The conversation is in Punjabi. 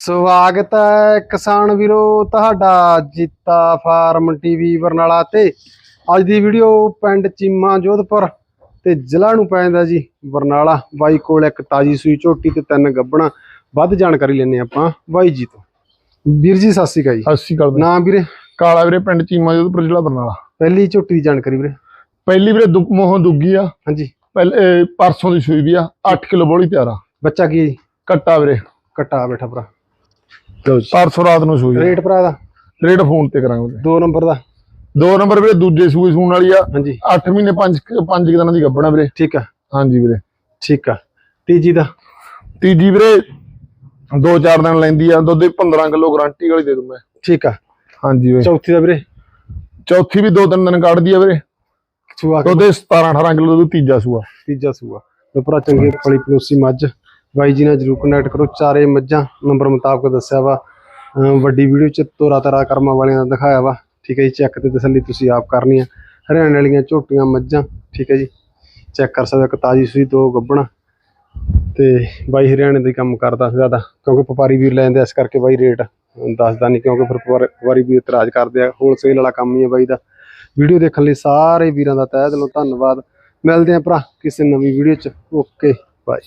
ਸਵਾਗਤ ਹੈ ਕਿਸਾਨ ਵੀਰੋ ਤੁਹਾਡਾ ਜੀਤਾ ਫਾਰਮ ਟੀਵੀ ਬਰਨਾਲਾ ਤੇ। ਅੱਜ ਦੀ ਵੀਡੀਓ ਪਿੰਡ ਚੀਮਾ ਜੋਧਪੁਰ ਤੇ ਜ਼ਿਲ੍ਹਾ ਨੂੰ ਪੈਂਦਾ ਜੀ ਬਰਨਾਲਾ। ਬਾਈ ਕੋਲ ਇੱਕ ਤਾਜੀ ਸੂਈ ਝੋਟੀ ਤੇ ਤਿੰਨ ਗੱਬਣਾ। ਵੱਧ ਜਾਣਕਾਰੀ ਲੈਣੇ ਆਪਾਂ ਬਾਈ ਜੀ ਤੋਂ। ਵੀਰ ਜੀ ਸਤਿ ਸ਼੍ਰੀ ਅਕਾਲ ਜੀ। ਸਤਿ ਸ਼੍ਰੀ ਅਕਾਲ। ਨਾਮ ਵੀਰੇ? ਕਾਲਾ ਵੀਰੇ ਪਿੰਡ ਚੀਮਾ ਜੋਧਪੁਰ ਜ਼ਿਲ੍ਹਾ ਬਰਨਾਲਾ। ਪਹਿਲੀ ਝੋਟੀ ਦੀ ਜਾਣਕਾਰੀ ਵੀਰੇ? ਪਹਿਲੀ ਵੀਰੇ ਦੁੱਖ ਮੋਹ ਦੁੱਗੀ ਆ। ਹਾਂਜੀ। ਪਹਿਲੇ ਪਰਸੋਂ ਦੀ ਸੂਈ ਵੀ ਆ। 8 ਕਿਲੋ ਬੋਲੀ ਤਿਆਰ ਆ। ਬੱਚਾ ਕੀ ਕੱਟਾ ਵੀਰੇ। ਕੱਟਾ ਬੈਠਾ ਭਰਾ। ਪਰਸੋਂ ਰਾਤ ਨੂੰ ਸੂਈ ਰੇਟ ਭਰਾ ਦਾ? ਰੇਟ ਫੋਨ ਤੇ ਕਰਾਂਗੇ ਵੀਰੇ। ਦੋ ਨੰਬਰ ਦਾ। ਦੋ ਨੰਬਰ ਵੀਰੇ ਦੂਜੇ ਸੂਈ ਸੂਣ ਵਾਲੀ ਆ। ਹਾਂਜੀ। 8 ਮਹੀਨੇ 5 5 ਦਿਨਾਂ ਦੀ ਗੱਭਣਾ ਵੀਰੇ। ਠੀਕ ਆ। ਹਾਂਜੀ ਵੀਰੇ। ਠੀਕ ਆ। ਤੀਜੀ ਦਾ? ਤੀਜੀ ਵੀਰੇ ਦੋ ਚਾਰ ਦਿਨ ਲੈਂਦੀ ਆ। ਦੁੱਧ ਦੀ 15 ਕਿਲੋ ਗਾਰੰਟੀ ਵਾਲੀ ਦੇ ਦੂੰ ਮੈਂ। ਠੀਕ ਆ। ਹਾਂਜੀ ਵੀਰੇ। ਚੌਥੀ ਦਾ ਵੀਰੇ? ਚੌਥੀ ਵੀ ਦੋ ਤਿੰਨ ਦਿਨ ਕੱਢਦੀ ਆ ਵੀਰੇ। ਸੂਆ ਦੁੱਧ ਦੇ 17 18 ਕਿਲੋ ਦੁੱਧ ਤੀਜਾ ਸੂਆ। ਤੀਜਾ ਸੂਆ। ਤੇ ਭਰਾ ਚੰਗੇ ਪਲੀ ਪਲੋਸੀ ਮੱਝ। ਬਾਈ ਜੀ ਨਾਲ ਜਰੂਰ ਕਨੈਕਟ ਕਰੋ ਚਾਰੇ ਮੱਝਾਂ ਨੰਬਰ ਮੁਤਾਬਕ ਦੱਸਿਆ ਵਾ। ਵੱਡੀ ਵੀਡੀਓ ਚ ਤੋਰਾ ਤਰਾ ਕਰਮਾਂ ਵਾਲਿਆਂ ਦਾ ਦਿਖਾਇਆ ਵਾ। ਠੀਕ ਹੈ ਜੀ ਚੈੱਕ ਤੇ ਤਸੱਲੀ ਤੁਸੀਂ ਆਪ ਕਰਨੀ ਆ। ਹਰਿਆਣੇ ਵਾਲੀਆਂ ਝੋਟੀਆਂ ਮੱਝਾਂ ਠੀਕ ਹੈ ਜੀ। ਚੈੱਕ ਕਰ ਸਕਦੇ ਹੋ ਇੱਕ ਤਾਜੀ ਸੂਈ ਦੋ ਗੱਬਣਾ। ਤੇ ਬਾਈ ਹਰਿਆਣੇ ਦੇ ਕੰਮ ਕਰਦਾ ਜ਼ਿਆਦਾ ਕਿਉਂਕਿ ਵਪਾਰੀ ਵੀਰ ਲੈਂਦੇ ਆ, ਇਸ ਕਰਕੇ ਬਾਈ ਰੇਟ ਦੱਸਦਾ ਨਹੀਂ ਕਿਉਂਕਿ ਫਿਰ ਵਪਾਰ- ਵਪਾਰੀ ਵੀਰ ਇਤਰਾਜ਼ ਕਰਦੇ ਆ ਹੋਲਸੇਲ ਵਾਲਾ ਕੰਮ ਹੀ ਹੈ ਬਾਈ ਦਾ। ਵੀਡੀਓ ਦੇਖਣ ਲਈ ਸਾਰੇ ਵੀਰਾਂ ਦਾ ਤਹਿ ਦਿਲੋਂ ਧੰਨਵਾਦ। ਮਿਲਦੇ ਆਂ ਭਰਾ ਕਿਸੇ ਨਵੀਂ ਵੀਡੀਓ ਚ। Okay bye